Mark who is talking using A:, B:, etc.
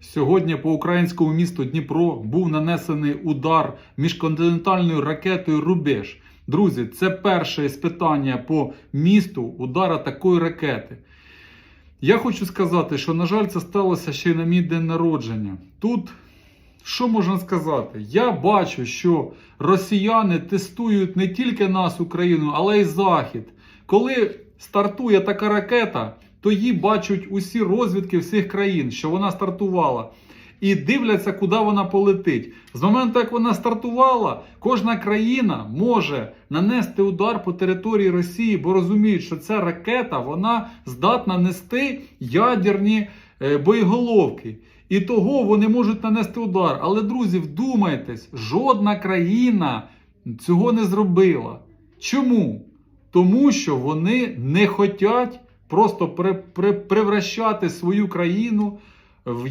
A: Сьогодні по українському місту Дніпро був нанесений удар міжконтинентальною ракетою Рубеж. Друзі, це перше іспитання по місту удара такої ракети. Я хочу сказати, що, на жаль, це сталося ще й на мій день народження. Тут, що можна сказати? Я бачу, що росіяни тестують не тільки нас, Україну, але й Захід. Коли стартує така ракета, то її бачать усі розвідки всіх країн, що вона стартувала. І дивляться, куди вона полетить. З моменту, як вона стартувала, кожна країна може нанести удар по території Росії, бо розуміють, що ця ракета вона здатна нести ядерні е, боєголовки. І того вони можуть нанести удар. Але, друзі, вдумайтесь, жодна країна цього не зробила. Чому? Тому що вони не хочуть просто при, при, привращати свою країну в